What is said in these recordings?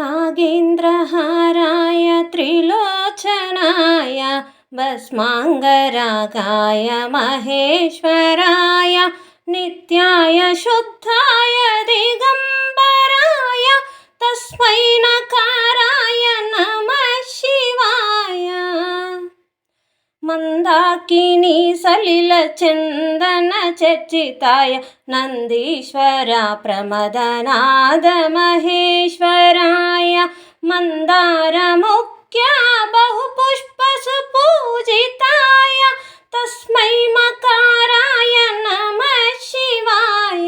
नागेन्द्रहाराय त्रिलोचनाय भस्माङ्गरागाय महेश्वराय नित्याय शुद्धाय दिगम्बराय तस्मै नकाराय नमः शिवाय। मन्दाकिनी सलिलचन्दनचर्चिताय नन्दीश्वरा प्रमदनाद महेश्वराय मन्दारमुख्या बहुपुष्पसुपूजिताय तस्मै मकाराय नमः शिवाय।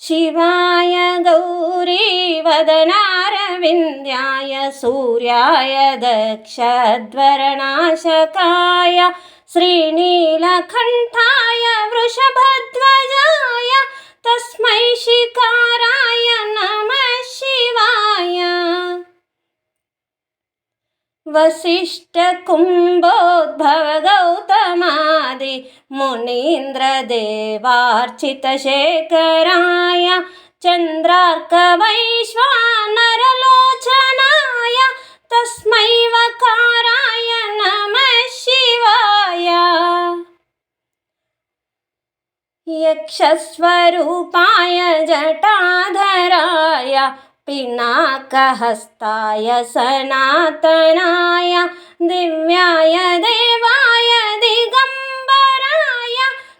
शिवाय गौरीवदनारविन्द्याय सूर्याय दक्षध्वरनाशकाय श्रीनीलकण्ठाय वृषभध्वजाय वसिष्ठकुम्भोद्भवगौतमादि मुनीन्द्रदेवार्चितशेखराय चन्द्रार्कवैश्वानरलोचनाय तस्मै वकाराय नमः शिवाय। यक्षस्वरूपाय जटाधराय पिनाकहस्ताय सनातनाय दिव्याय देवाय दिगम्बराय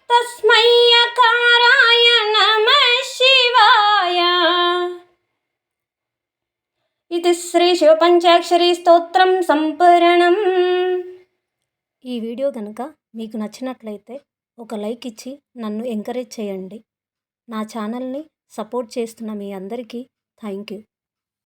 तस्मै यकाराय नमः शिवाय ఇది శ్రీ శివపంచాక్షరి స్తోత్రం సంపూరణం ఈ వీడియో కనుక మీకు నచ్చినట్లయితే ఒక లైక్ ఇచ్చి నన్ను ఎంకరేజ్ చేయండి నా ఛానల్ని సపోర్ట్ చేస్తున్న మీ అందరికీ ಥ್ಯಾಂಕ್ ಯು